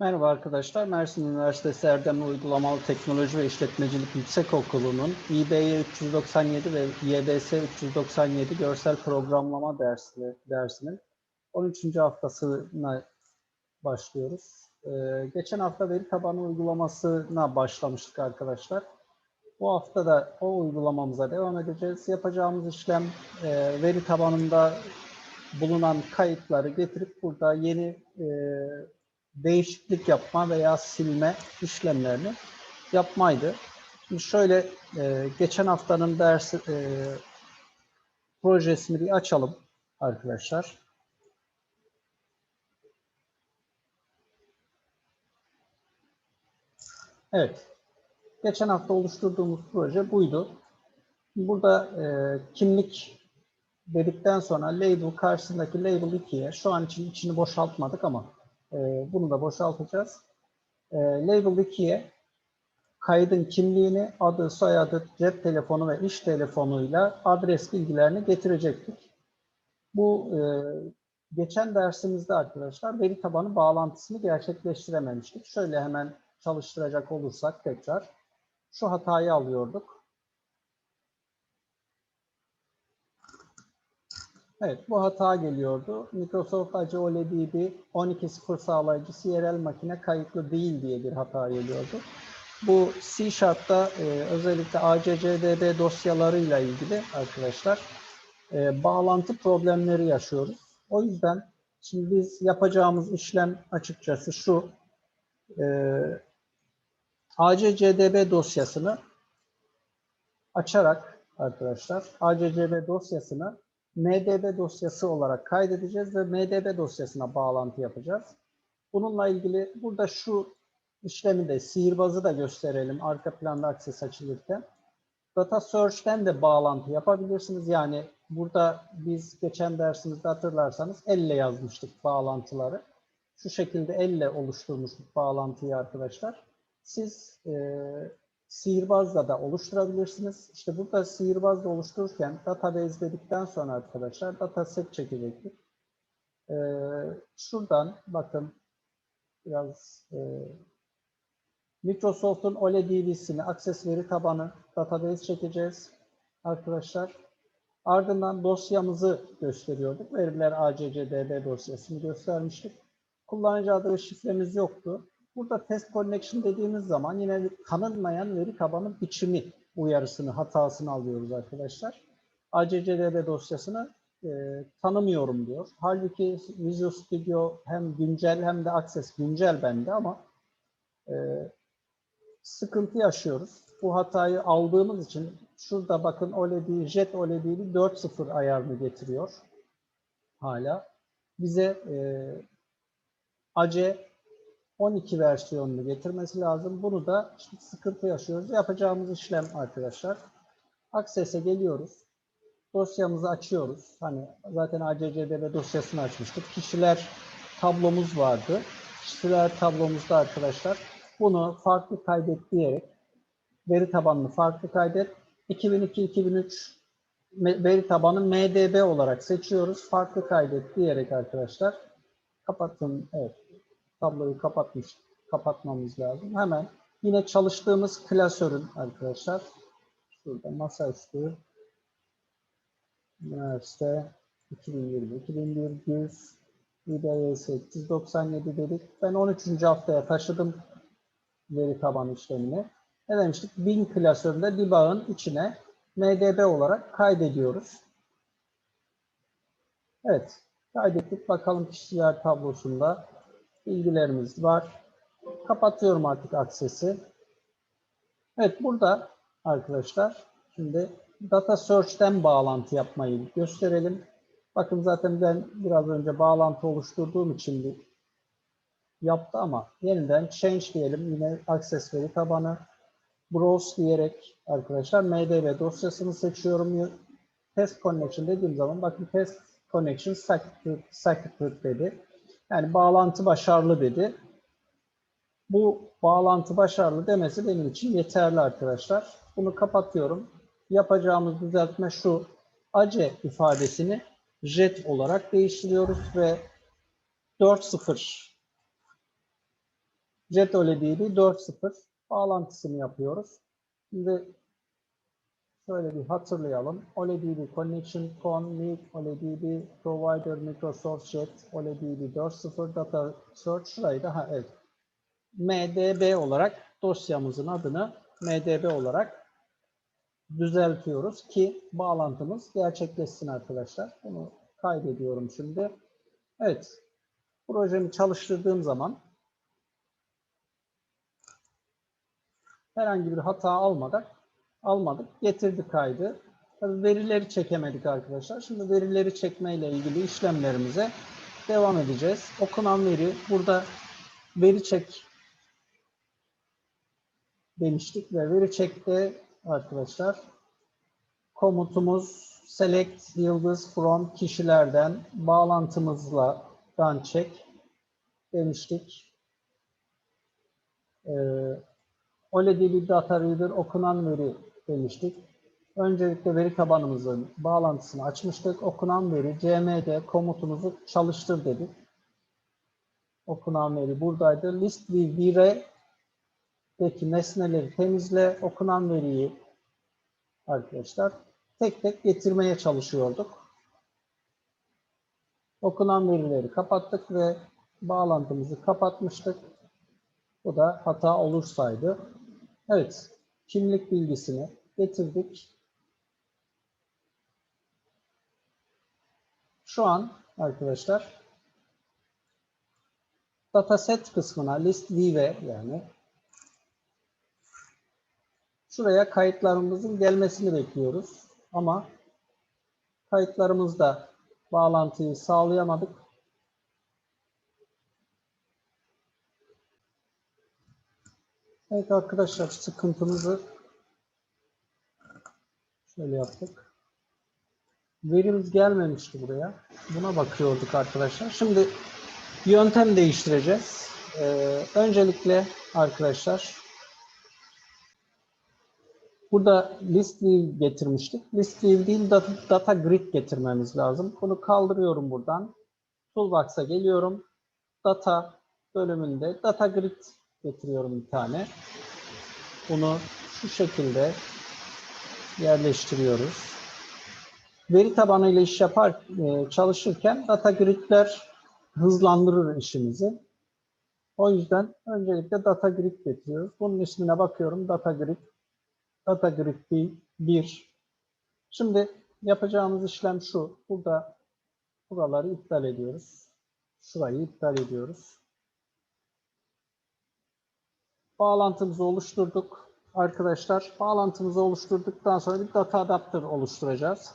Merhaba arkadaşlar. Mersin Üniversitesi Erdemli Uygulamalı Teknoloji ve İşletmecilik Yüksekokulu'nun İBY 397 ve YBS 397 Görsel Programlama dersi, dersinin 13. haftasına başlıyoruz. Ee, geçen hafta veri tabanı uygulamasına başlamıştık arkadaşlar. Bu hafta da o uygulamamıza devam edeceğiz. Yapacağımız işlem e, veri tabanında bulunan kayıtları getirip burada yeni e, değişiklik yapma veya silme işlemlerini yapmaydı. Şimdi şöyle e, geçen haftanın dersi e, projesini bir açalım arkadaşlar. Evet. Geçen hafta oluşturduğumuz proje buydu. Burada e, kimlik dedikten sonra label karşısındaki label 2'ye şu an için içini boşaltmadık ama e, bunu da boşaltacağız. E, label 2'ye kaydın kimliğini, adı, soyadı, cep telefonu ve iş telefonuyla adres bilgilerini getirecektik. Bu e, geçen dersimizde arkadaşlar veri tabanı bağlantısını gerçekleştirememiştik. Şöyle hemen çalıştıracak olursak tekrar şu hatayı alıyorduk. Evet, bu hata geliyordu. Microsoft Azure OLEDB 12.0 sağlayıcı CRL makine kayıtlı değil diye bir hata geliyordu. Bu C Sharp'ta e, özellikle ACCDB dosyalarıyla ilgili arkadaşlar e, bağlantı problemleri yaşıyoruz. O yüzden şimdi biz yapacağımız işlem açıkçası şu. E, ACCDB dosyasını açarak arkadaşlar ACCDB dosyasını MDB dosyası olarak kaydedeceğiz ve MDB dosyasına bağlantı yapacağız. Bununla ilgili burada şu işlemi de sihirbazı da gösterelim arka planda akses açılırken. Data Search'ten de bağlantı yapabilirsiniz. Yani burada biz geçen dersimizde hatırlarsanız elle yazmıştık bağlantıları. Şu şekilde elle oluşturmuştuk bağlantıyı arkadaşlar. Siz e, sihirbazla da oluşturabilirsiniz. İşte burada sihirbazla oluştururken database dedikten sonra arkadaşlar dataset çekecektik. Ee, şuradan bakın biraz e, Microsoft'un OLEDB'sini Access veri tabanı database çekeceğiz arkadaşlar. Ardından dosyamızı gösteriyorduk. Veriler ACCDB dosyasını göstermiştik. Kullanıcı adı ve şifremiz yoktu. Burada test connection dediğimiz zaman yine tanınmayan veri tabanı biçimi uyarısını, hatasını alıyoruz arkadaşlar. ACCDB dosyasını e, tanımıyorum diyor. Halbuki Visual Studio hem güncel hem de Access güncel bende ama e, sıkıntı yaşıyoruz. Bu hatayı aldığımız için şurada bakın OLED, Jet OLED'li 4.0 ayarını getiriyor hala. Bize e, AC 12 versiyonunu getirmesi lazım. Bunu da işte sıkıntı yaşıyoruz. Yapacağımız işlem arkadaşlar. Access'e geliyoruz. Dosyamızı açıyoruz. Hani zaten ACCDB dosyasını açmıştık. Kişiler tablomuz vardı. Kişiler tablomuzda arkadaşlar bunu farklı kaydet diyerek veri tabanını farklı kaydet. 2002-2003 veri tabanı MDB olarak seçiyoruz. Farklı kaydet diyerek arkadaşlar kapatın. Evet tabloyu kapatmış, kapatmamız lazım. Hemen yine çalıştığımız klasörün arkadaşlar şurada masaüstü üniversite 2020 2100 İBS 397 dedik. Ben 13. haftaya taşıdım veri tabanı işlemini. Ne demiştik? Bin klasöründe debug'ın içine MDB olarak kaydediyoruz. Evet. Kaydettik. Bakalım kişiler tablosunda bilgilerimiz var. Kapatıyorum artık aksesi. Evet burada arkadaşlar şimdi Data Search'ten bağlantı yapmayı gösterelim. Bakın zaten ben biraz önce bağlantı oluşturduğum için bir yaptı ama yeniden change diyelim. Yine access veri tabanı browse diyerek arkadaşlar MDB dosyasını seçiyorum. Test connection dediğim zaman bakın test connection successful dedi. Yani bağlantı başarılı dedi. Bu bağlantı başarılı demesi benim için yeterli arkadaşlar. Bunu kapatıyorum. Yapacağımız düzeltme şu. ACE ifadesini JET olarak değiştiriyoruz ve 4.0 Jet OLED'yi 4.0 bağlantısını yapıyoruz. Şimdi şöyle bir hatırlayalım. OLEDB Connection Con Link OLEDB Provider Microsoft Jet OLEDB 4.0 Data Search şurayı da ha, evet. MDB olarak dosyamızın adını MDB olarak düzeltiyoruz ki bağlantımız gerçekleşsin arkadaşlar. Bunu kaydediyorum şimdi. Evet. Projemi çalıştırdığım zaman herhangi bir hata almadan almadık. Getirdik kaydı. Tabii verileri çekemedik arkadaşlar. Şimdi verileri çekmeyle ilgili işlemlerimize devam edeceğiz. Okunan veri burada veri çek demiştik ve veri çekte arkadaşlar komutumuz select yıldız from kişilerden bağlantımızla dan çek demiştik. Ee, OLEDB Data Reader okunan veri demiştik. Öncelikle veri tabanımızın bağlantısını açmıştık. Okunan veri cmd komutumuzu çalıştır dedik. Okunan veri buradaydı. List view 1'deki nesneleri temizle. Okunan veriyi arkadaşlar tek tek getirmeye çalışıyorduk. Okunan verileri kapattık ve bağlantımızı kapatmıştık. Bu da hata olursaydı. Evet, kimlik bilgisini getirdik. Şu an arkadaşlar dataset kısmına list view yani şuraya kayıtlarımızın gelmesini bekliyoruz. Ama kayıtlarımızda bağlantıyı sağlayamadık. Evet arkadaşlar sıkıntımızı şöyle yaptık. Verimiz gelmemişti buraya. Buna bakıyorduk arkadaşlar. Şimdi yöntem değiştireceğiz. Ee, öncelikle arkadaşlar burada list view getirmiştik. List view değil data, data grid getirmemiz lazım. Bunu kaldırıyorum buradan. Toolbox'a geliyorum. Data bölümünde data grid getiriyorum bir tane. Bunu şu şekilde yerleştiriyoruz. Veri tabanıyla iş yapar e, çalışırken data gridler hızlandırır işimizi. O yüzden öncelikle data grid getiriyoruz. Bunun ismine bakıyorum. Data grid. Data grid 1. Şimdi yapacağımız işlem şu. Burada buraları iptal ediyoruz. Şurayı iptal ediyoruz. Bağlantımızı oluşturduk. Arkadaşlar bağlantımızı oluşturduktan sonra bir data adapter oluşturacağız.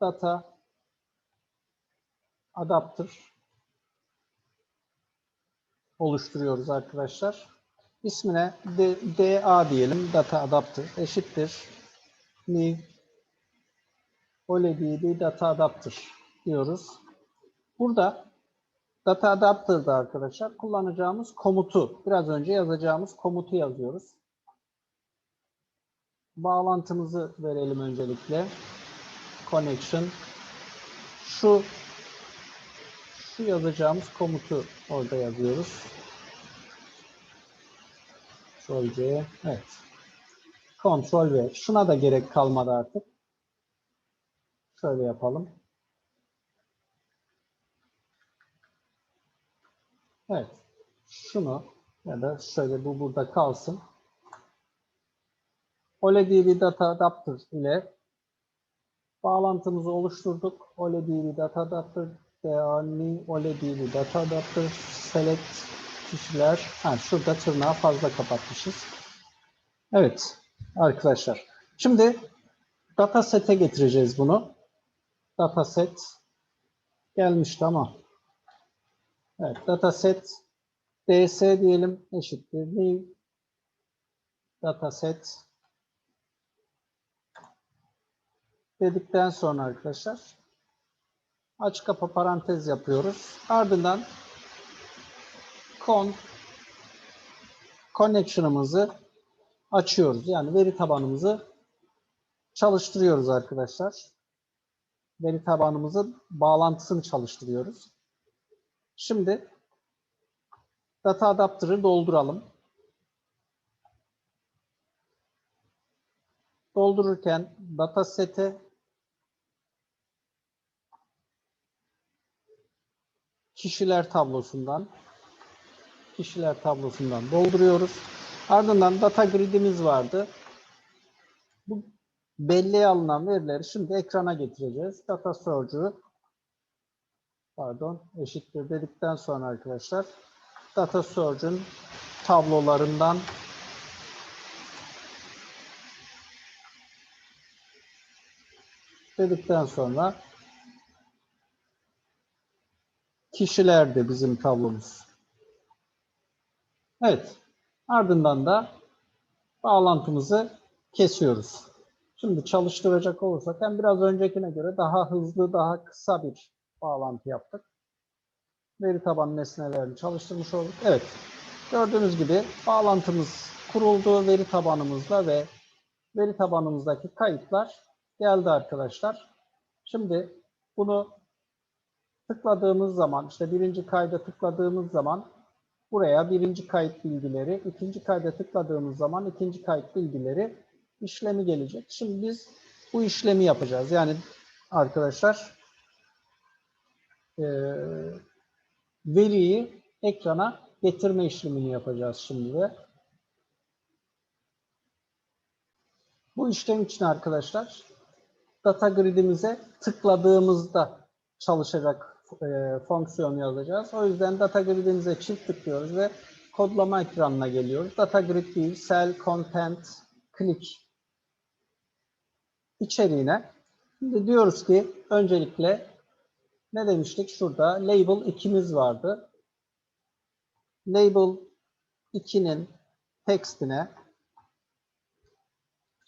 Data adapter oluşturuyoruz arkadaşlar. İsmine DA diyelim. Data adapter eşittir. New OLED data adapter diyoruz. Burada Data Adapter'da arkadaşlar kullanacağımız komutu, biraz önce yazacağımız komutu yazıyoruz. Bağlantımızı verelim öncelikle. Connection. Şu şu yazacağımız komutu orada yazıyoruz. Ctrl C. Evet. Ctrl V. Şuna da gerek kalmadı artık. Şöyle yapalım. Evet. Şunu ya da şöyle bu burada kalsın. OLEDB Data Adapter ile bağlantımızı oluşturduk. OLEDB Data Adapter yani OLEDB Data Adapter Select kişiler. Ha, şurada tırnağı fazla kapatmışız. Evet arkadaşlar. Şimdi dataset'e getireceğiz bunu. Dataset gelmişti ama Evet, dataset ds diyelim eşittir new dataset dedikten sonra arkadaşlar aç kapa parantez yapıyoruz. Ardından con connection'ımızı açıyoruz. Yani veri tabanımızı çalıştırıyoruz arkadaşlar. Veri tabanımızın bağlantısını çalıştırıyoruz. Şimdi data adapter'ı dolduralım. Doldururken dataset'e kişiler tablosundan kişiler tablosundan dolduruyoruz. Ardından data grid'imiz vardı. Bu belleğe alınan verileri şimdi ekrana getireceğiz. Data storage'u pardon eşittir dedikten sonra arkadaşlar data storage'un tablolarından dedikten sonra kişilerdi bizim tablomuz. Evet. Ardından da bağlantımızı kesiyoruz. Şimdi çalıştıracak olursak hem biraz öncekine göre daha hızlı, daha kısa bir bağlantı yaptık. Veri tabanı nesnelerini çalıştırmış olduk. Evet. Gördüğünüz gibi bağlantımız kuruldu veri tabanımızla ve veri tabanımızdaki kayıtlar geldi arkadaşlar. Şimdi bunu tıkladığımız zaman, işte birinci kayda tıkladığımız zaman buraya birinci kayıt bilgileri, ikinci kayda tıkladığımız zaman ikinci kayıt bilgileri işlemi gelecek. Şimdi biz bu işlemi yapacağız. Yani arkadaşlar e, veriyi ekrana getirme işlemini yapacağız şimdi de. Bu işlem için arkadaşlar data gridimize tıkladığımızda çalışacak e, fonksiyon yazacağız. O yüzden data gridimize çift tıklıyoruz ve kodlama ekranına geliyoruz. Data grid değil, cell, content, click içeriğine. Şimdi diyoruz ki öncelikle ne demiştik? Şurada label 2'miz vardı. Label 2'nin textine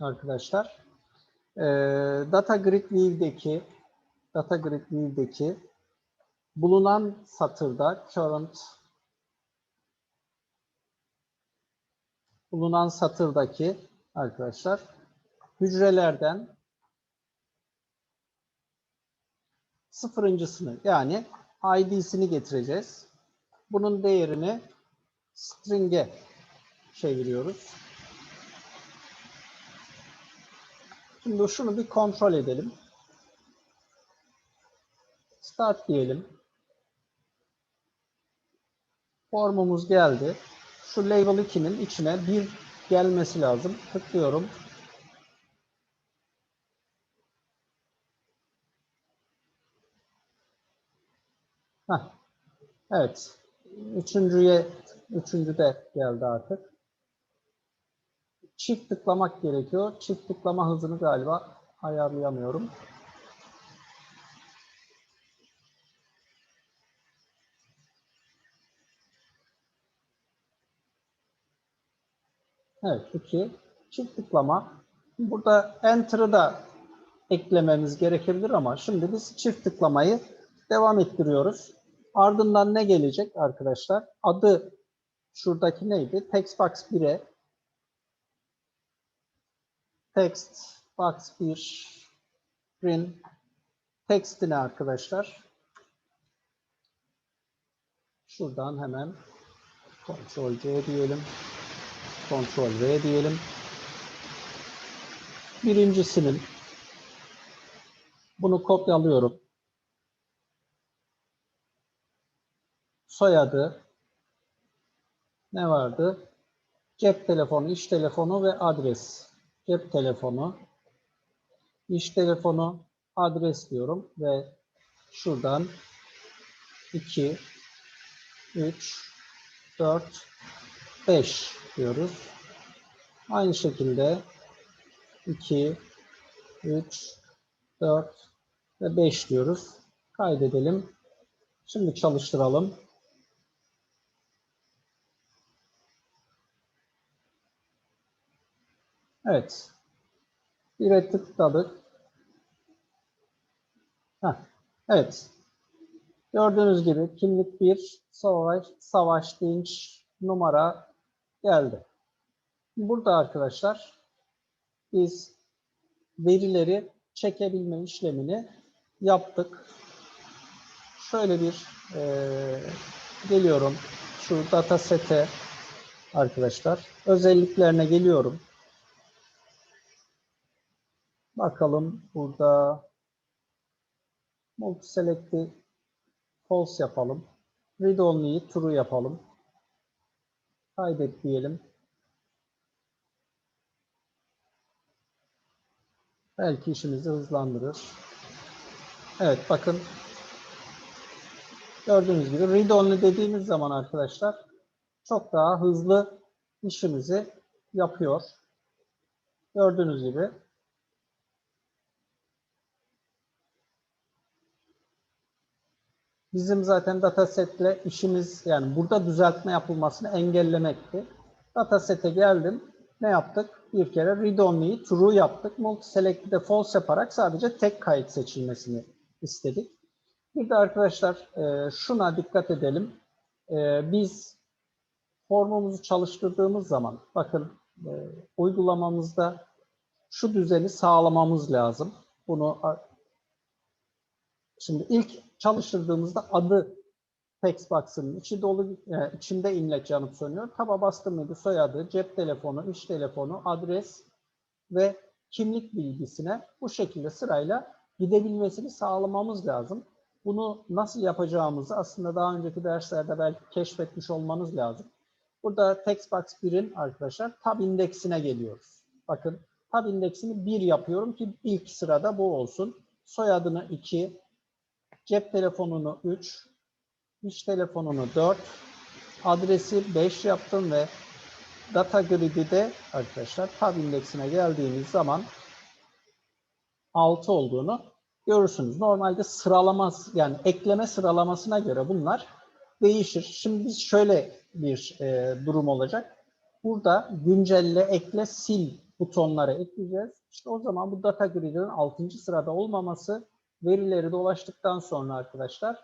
arkadaşlar e, data grid view'deki data grid view'deki bulunan satırda current bulunan satırdaki arkadaşlar hücrelerden sıfırıncısını yani id'sini getireceğiz. Bunun değerini string'e çeviriyoruz. Şimdi şunu bir kontrol edelim. Start diyelim. Formumuz geldi. Şu label 2'nin içine bir gelmesi lazım. Tıklıyorum. Heh. Evet. Üçüncüye, üçüncü de geldi artık. Çift tıklamak gerekiyor. Çift tıklama hızını galiba ayarlayamıyorum. Evet, 2. Çift tıklama. Burada Enter'ı da eklememiz gerekebilir ama şimdi biz çift tıklamayı devam ettiriyoruz. Ardından ne gelecek arkadaşlar? Adı şuradaki neydi? Textbox 1'e text box 1 print textine arkadaşlar şuradan hemen Ctrl C diyelim. Ctrl V diyelim. Birincisinin bunu kopyalıyorum. Soyadı ne vardı? Cep telefonu, iş telefonu ve adres. Cep telefonu, iş telefonu, adres diyorum ve şuradan 2 3 4 5 diyoruz. Aynı şekilde 2, 3, 4 ve 5 diyoruz. Kaydedelim. Şimdi çalıştıralım. Evet. Bir tıkladık. Heh. Evet. Gördüğünüz gibi kimlik 1, savaş, savaş dinç numara geldi. Burada arkadaşlar biz verileri çekebilme işlemini yaptık. Şöyle bir e, geliyorum şu datasete arkadaşlar özelliklerine geliyorum. Bakalım burada multiselect'i false yapalım. Read only'yi true yapalım. Kaydet diyelim. Belki işimizi hızlandırır. Evet bakın. Gördüğünüz gibi read only dediğimiz zaman arkadaşlar çok daha hızlı işimizi yapıyor. Gördüğünüz gibi bizim zaten datasetle işimiz yani burada düzeltme yapılmasını engellemekti. Datasete geldim. Ne yaptık? Bir kere read only'yi true yaptık. Multiselect'i de false yaparak sadece tek kayıt seçilmesini istedik. Bir de arkadaşlar e, şuna dikkat edelim. E, biz formumuzu çalıştırdığımız zaman bakın e, uygulamamızda şu düzeni sağlamamız lazım. Bunu şimdi ilk çalıştırdığımızda adı text box'ın içi dolu e, içinde imleç yanıp sönüyor. Taba bastım mıydı soyadı, cep telefonu, iş telefonu, adres ve kimlik bilgisine bu şekilde sırayla gidebilmesini sağlamamız lazım. Bunu nasıl yapacağımızı aslında daha önceki derslerde belki keşfetmiş olmanız lazım. Burada textbox 1'in arkadaşlar tab indeksine geliyoruz. Bakın tab indeksini 1 yapıyorum ki ilk sırada bu olsun. Soyadını 2, cep telefonunu 3, iş telefonunu 4, adresi 5 yaptım ve data grid'i de arkadaşlar tab indeksine geldiğimiz zaman 6 olduğunu görürsünüz. Normalde sıralaması yani ekleme sıralamasına göre bunlar değişir. Şimdi biz şöyle bir e, durum olacak. Burada güncelle, ekle, sil butonları ekleyeceğiz. İşte o zaman bu data grid'in 6. sırada olmaması verileri dolaştıktan sonra arkadaşlar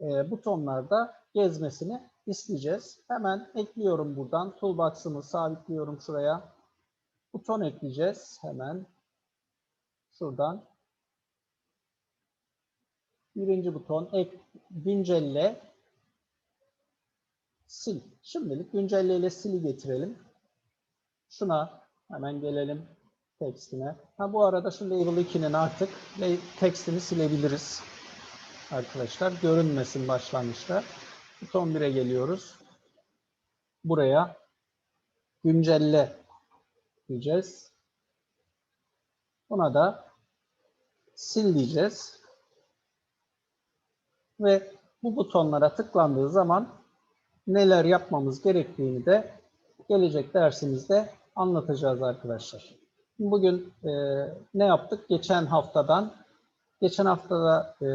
e, butonlarda gezmesini isteyeceğiz. Hemen ekliyorum buradan. Toolbox'ımı sabitliyorum şuraya. Buton ekleyeceğiz hemen. Şuradan. Birinci buton ek, güncelle sil. Şimdilik güncelle ile sili getirelim. Şuna hemen gelelim tekstine. Ha bu arada şu label 2'nin artık tekstini silebiliriz. Arkadaşlar görünmesin başlangıçta. Buton 1'e geliyoruz. Buraya güncelle diyeceğiz. Buna da sil diyeceğiz. Ve bu butonlara tıklandığı zaman neler yapmamız gerektiğini de gelecek dersimizde anlatacağız arkadaşlar. Bugün e, ne yaptık? Geçen haftadan, geçen haftada e,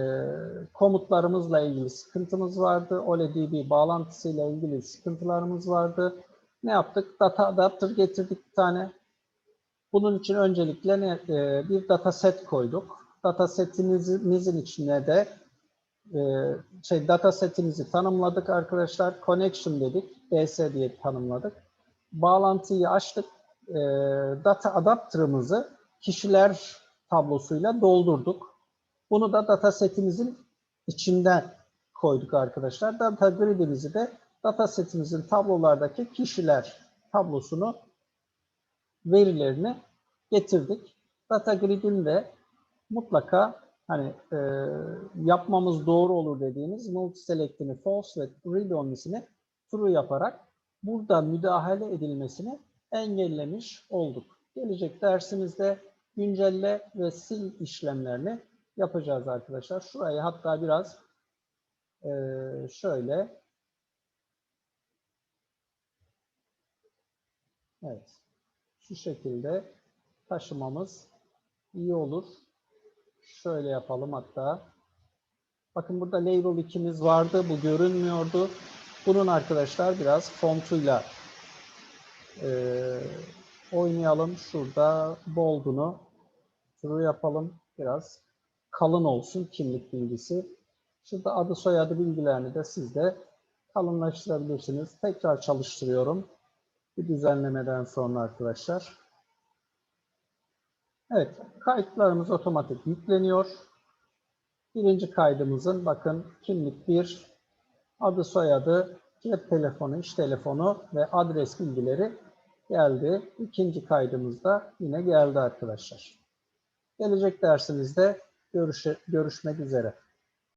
komutlarımızla ilgili sıkıntımız vardı. OLEDB bağlantısıyla ilgili sıkıntılarımız vardı. Ne yaptık? Data adapter getirdik bir tane. Bunun için öncelikle ne, e, bir data set koyduk. Data setimizin içine de e, şey data setimizi tanımladık arkadaşlar. Connection dedik. DS diye tanımladık. Bağlantıyı açtık. E, data adapter'ımızı kişiler tablosuyla doldurduk. Bunu da data setimizin içinden koyduk arkadaşlar. Data grid'imizi de data setimizin tablolardaki kişiler tablosunu verilerini getirdik. Data grid'in de mutlaka hani e, yapmamız doğru olur dediğimiz multiselect'ini false ve read only'sini true yaparak burada müdahale edilmesini engellemiş olduk. Gelecek dersimizde güncelle ve sil işlemlerini yapacağız arkadaşlar. Şurayı hatta biraz e, şöyle evet şu şekilde taşımamız iyi olur. Şöyle yapalım hatta. Bakın burada label 2'miz vardı. Bu görünmüyordu. Bunun arkadaşlar biraz fontuyla e, oynayalım. Şurada bold'unu true yapalım. Biraz kalın olsun kimlik bilgisi. Şurada adı soyadı bilgilerini de siz de kalınlaştırabilirsiniz. Tekrar çalıştırıyorum. Bir düzenlemeden sonra arkadaşlar. Evet, kayıtlarımız otomatik yükleniyor. Birinci kaydımızın bakın kimlik 1, adı soyadı cep telefonu, iş telefonu ve adres bilgileri geldi. İkinci kaydımızda yine geldi arkadaşlar. Gelecek dersimizde görüş görüşmek üzere.